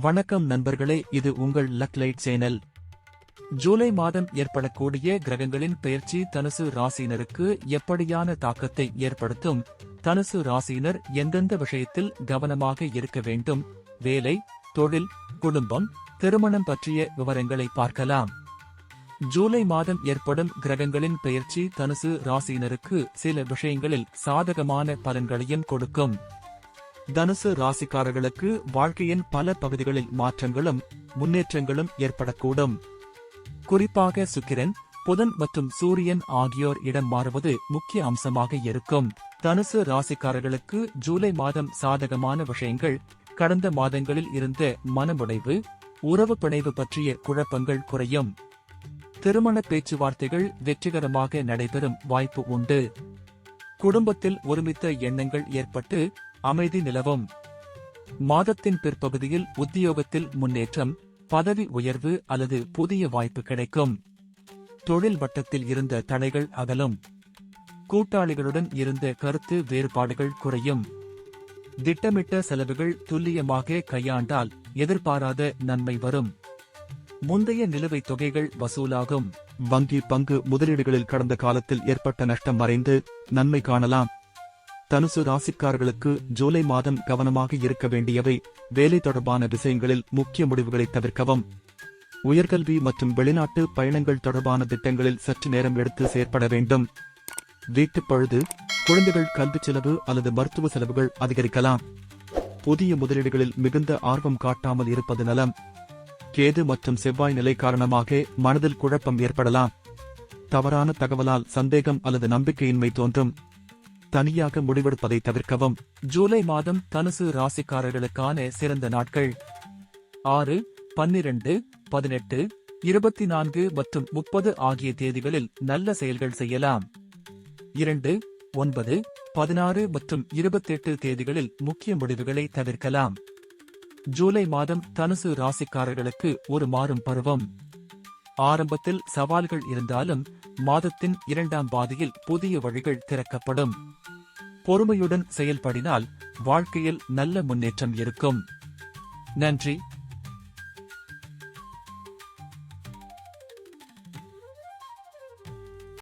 வணக்கம் நண்பர்களே இது உங்கள் லக்லைட் சேனல். ஜூலை மாதம் ஏற்படக்கூடிய கிரகங்களின் பெயர்ச்சி தனுசு ராசியினருக்கு எப்படியான தாக்கத்தை ஏற்படுத்தும்? தனுசு ராசியினர் எந்தெந்த விஷயத்தில் கவனமாக இருக்க வேண்டும்? வேலை தொழில் குடும்பம் திருமணம் பற்றிய விவரங்களை பார்க்கலாம். ஜூலை மாதம் ஏற்படும் கிரகங்களின் பெயர்ச்சி தனுசு ராசியினருக்கு சில விஷயங்களில் சாதகமான பலன்களையும் கொடுக்கும். தனுசு ராசிக்காரர்களுக்கு வாழ்க்கையின் பல பகுதிகளில் மாற்றங்களும் முன்னேற்றங்களும் ஏற்படக்கூடும். குறிப்பாக சுக்கிரன் புதன் மற்றும் சூரியன் ஆகியோர் இடம் மாறுவது முக்கிய அம்சமாக இருக்கும். தனுசு ராசிக்காரர்களுக்கு ஜூலை மாதம் சாதகமான விஷயங்கள் கடந்த மாதங்களில் இருந்த மனமுடைவு உறவு பிணைவு பற்றிய குழப்பங்கள் குறையும். திருமண பேச்சுவார்த்தைகள் வெற்றிகரமாக நடைபெறும் வாய்ப்பு உண்டு. குடும்பத்தில் ஒருமித்த எண்ணங்கள் ஏற்பட்டு அமைதி நிலவும். மாதத்தின் பிற்பகுதியில் உத்தியோகத்தில் முன்னேற்றம் பதவி உயர்வு அல்லது புதிய வாய்ப்பு கிடைக்கும். தொழில் வட்டத்தில் இருந்த தடைகள் அகலும். கூட்டாளிகளுடன் இருந்த கருத்து வேறுபாடுகள் குறையும். திட்டமிட்ட செலவுகள் துல்லியமாக கையாண்டால் எதிர்பாராத நன்மை வரும். முந்தைய நிலுவைத் தொகைகள் வசூலாகும். வங்கி பங்கு முதலீடுகளில் கடந்த காலத்தில் ஏற்பட்ட நஷ்டம் மறைந்து நன்மை காணலாம். தனுசு ராசிக்காரர்களுக்கு ஜூலை மாதம் கவனமாக இருக்க வேண்டியவை வேலை தொடர்பான விஷயங்களில் முக்கிய முடிவுகளை தவிர்க்கவும். உயர்கல்வி மற்றும் வெளிநாட்டு பயணங்கள் தொடர்பான திட்டங்களில் சற்று நேரம் எடுத்து செயற்பட வேண்டும். வீட்டுப்பழுது குழந்தைகள் கல்வி செலவு அல்லது மருத்துவ செலவுகள் அதிகரிக்கலாம். புதிய முதலீடுகளில் மிகுந்த ஆர்வம் காட்டாமல் இருப்பது நலம். கேது மற்றும் செவ்வாய் நிலை காரணமாக மனதில் குழப்பம் ஏற்படலாம். தவறான தகவலால் சந்தேகம் அல்லது நம்பிக்கையின்மை தோன்றும். தனியாக முடிவெடுப்பதை தவிர்க்கவும். ஜூலை மாதம் தனுசு ராசிக்காரர்களுக்கான சிறந்த நாட்கள். ஆறு பன்னிரண்டு பதினெட்டு இருபத்தி நான்கு மற்றும் முப்பது ஆகிய தேதிகளில் நல்ல செயல்கள் செய்யலாம். இரண்டு ஒன்பது பதினாறு மற்றும் இருபத்தெட்டு தேதிகளில் முக்கிய முடிவுகளை தவிர்க்கலாம். ஜூலை மாதம் தனுசு ராசிக்காரர்களுக்கு ஒரு மாறும் பருவம். ஆரம்பத்தில் சவால்கள் இருந்தாலும் மாதத்தின் இரண்டாம் பாதியில் புதிய வழிகள் திறக்கப்படும். பொறுமையுடன் செயல்படினால் வாழ்க்கையில் நல்ல முன்னேற்றம் இருக்கும். நன்றி.